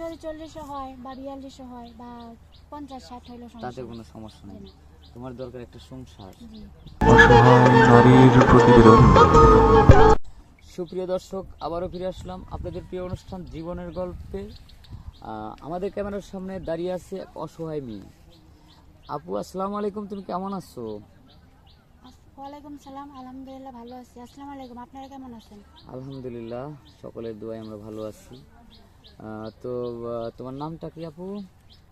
যদি চল্লিশও হয় বা বিয়াল্লিশও হয় বা পঞ্চাশ ষাট হইলেও তাতে কোনো সমস্যা নেই। তোমার দরকার একটা সংসার। নারীর প্রতিবেদন। সুপ্রিয় দর্শক আবারও ফিরে আসলাম আপনাদের প্রিয় অনুষ্ঠান জীবনের গল্পে। আমাদের ক্যামেরার সামনে দাঁড়িয়ে আছে এক অসহায় মেয়ে। আপু আসসালামু আলাইকুম তুমি কেমন আছো? ওয়ালাইকুম সালাম আলহামদুলিল্লাহ ভালো আছি। আসসালামু আলাইকুম আপনারা কেমন আছেন? আলহামদুলিল্লাহ সকলের দোয়ায় আমরা ভালো আছি। তো তোমার নামটা কি আপু?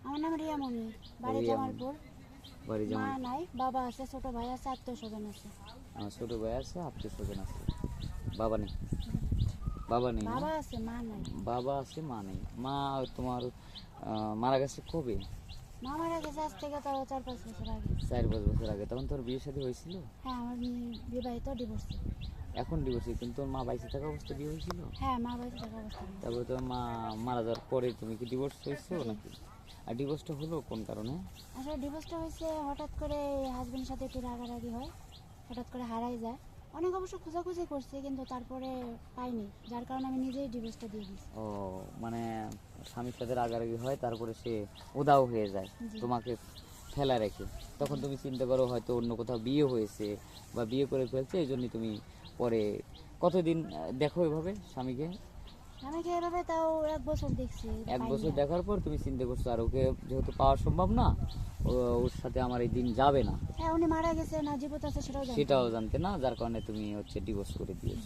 আমার নাম রিয়ামণি বাড়ি জামালপুর। বাড়ি মা যেমন নাই বাবা আছে ছোট ভাই আছে আত্মীয় স্বজন আছে। আমার ছোট ভাই আছে আত্মীয় স্বজন আছে। বাবা নেই? বাবা নেই বাবা আছে মা নাই। বাবা আছে মা নেই। মা তোমার মারা গেছে কবে? মা মারা গেছে আজ থেকে তাও চার পাঁচ বছর আগে। চার পাঁচ বছর আগে। তখন তোর বিয়ে শাদী হয়েছিল? হ্যাঁ আমার বিবাহিত ডিভোর্স এখন ডিভোর্স কিন্তু তোর মা বাইসে থাকা অবস্থা বিয়ে হয়েছিল? হ্যাঁ মা বাড়িতে থাকা অবস্থা। তারপরে তোর মা মারা যাওয়ার পরে তুমি কি ডিভোর্স হয়েছো নাকি? আর ডিভোর্সটা হলো কোন কারণে? আসলে ডিভোর্সটা হয়েছে হঠাৎ করে হাজবেন্ডের সাথে একটু রাগারাগি হয় হঠাৎ করে হারাই যায়। অনেক অবশ্য খোঁজাখুঁজি করছি কিন্তু তারপরে পাইনি যার কারণে আমি নিজেই ডিভোর্সটা দিয়ে দিয়েছি। ও মানে স্বামীর সাথে রাগারাগি হয় তারপরে সে উদাও হয়ে যায় তোমাকে ফেলা রেখে। তখন তুমি চিন্তা করো হয়তো অন্য কোথাও বিয়ে হয়েছে বা বিয়ে করে ফেলছে এই জন্যই তুমি পরে কতদিন দেখো এভাবে স্বামীকে? আমি কি এভাবে তাও এক বছর দেখছি এক বছর দেখার পর তুমি চিন্তা করছ আর ওকে যেহেতু পাওয়া সম্ভব না ওর সাথে আমার এই দিন যাবে না। হ্যাঁ উনি মারা গেছে না জীবিত আছে সেটাও সেটাও জানতে না যার কারণে তুমি হচ্ছে ডিভোর্স করে দিয়েছ।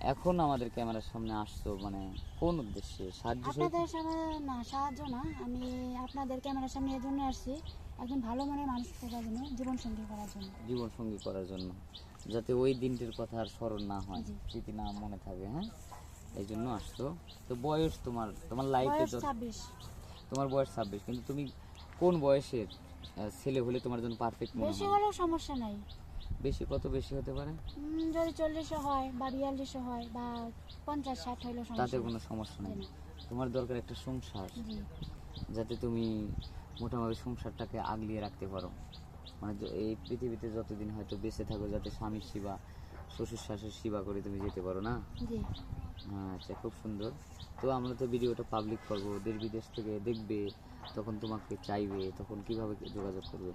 এখন আমাদের ক্যামেরার সামনে আসছো মানে কোন উদ্দেশ্যে? সাহায্য আপনাদের সামনে না সাহায্য না আমি আপনাদের ক্যামেরার সামনে এই জন্য আসছি একজন ভালো মনের মানুষ করার জন্য জীবন সঙ্গী করার জন্য। জীবন সঙ্গী করার জন্য যাতে ওই দিনটির কথা আর স্মরণ না হয় স্মৃতি না মনে থাকে হ্যাঁ? এই জন্য আসছো। তো বয়স তোমার তোমার লাইফে ছাব্বিশ। তোমার বয়স ছাব্বিশ কিন্তু তুমি কোন বয়সের ছেলে হলে তোমার জন্য পারফেক্ট মনে বেশি হয়? হলেও সমস্যা নাই। বেশি কত বেশি হতে পারে? যদি চল্লিশও হয় বা বিয়াল্লিশও হয় বা পঞ্চাশ ষাট হইলেও তাতে কোনো সমস্যা নেই। তোমার দরকার একটা সংসার যাতে তুমি মোটামুটি সংসারটাকে আগলিয়ে রাখতে পারো। মানে এই পৃথিবীতে যতদিন হয়তো বেঁচে থাকো যাতে স্বামী সেবা শ্বশুর শাশুর সেবা করে তুমি যেতে পারো না? আচ্ছা খুব সুন্দর। তো আমরা তো ভিডিওটা পাবলিক করব দেশ বিদেশ থেকে দেখবে তখন তোমাকে চাইবে তখন কীভাবে যোগাযোগ করবে?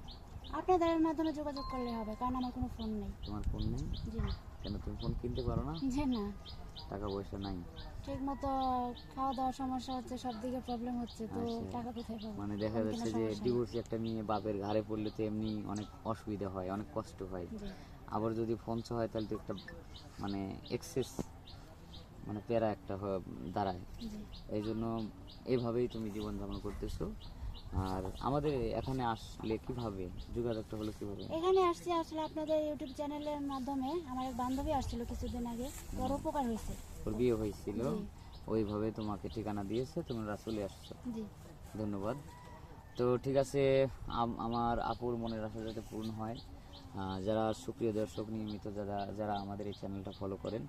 আপনাদের মাধ্যমে যোগাযোগ করলে হবে কারণ আমার কোনো ফোন নেই। তোমার ফোন নেই? জি। কেন তুমি ফোন কিনতে পারো না? জি না। টাকা পয়সা নাই? ঠিক মতো খাওয়া দাওয়ার সমস্যা হচ্ছে সব দিকে প্রবলেম হচ্ছে তো আচ্ছা। টাকা কোথায় পাবো? মানে দেখা যাচ্ছে যে। ডিভোর্সি একটা মেয়ে বাপের ঘাড়ে পড়লে তো এমনি অনেক অসুবিধা হয় অনেক কষ্ট হয়। আবার যদি ফোন হয় তাহলে তো একটা মানে এক্সেস মানে প্যারা একটা দাঁড়ায়। এই জন্য এইভাবেই তুমি জীবনযাপন করতেছো। আর আমাদের এখানে আসলে কীভাবে? যোগাযোগটা হলো কীভাবে? এখানে আসছি আসলে আপনাদের ইউটিউব চ্যানেলের মাধ্যমে। আমার এক বান্ধবী আসছিল কিছুদিন আগে। বড় উপকার হয়েছে। ওর বিয়ে হয়েছিল। ওইভাবে তোমাকে ঠিকানা দিয়েছে। তোমরা চলে আসছো। জি। ধন্যবাদ। তো ঠিক আছে আমার আপুর মনের আশা যাতে পূর্ণ হয়। যারা সুপ্রিয় দর্শক, নিয়মিত যারা যারা আমাদের এই চ্যানেলটা ফলো করেন,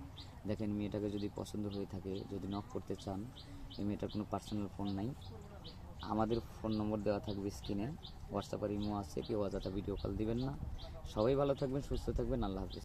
দেখেন মেয়েটাকে যদি পছন্দ হয়ে থাকে, যদি নক করতে চান, এই মেয়েটার কোনো পার্সোনাল ফোন নাই। আমাদের ফোন নম্বর দেওয়া থাকবে স্ক্রিনে হোয়াটসঅ্যাপ আর ইমো আছে, কেউ অযথা ভিডিও কল দিবেন না। সবাই ভালো থাকবেন, সুস্থ থাকবেন, আল্লাহ হাফিজ।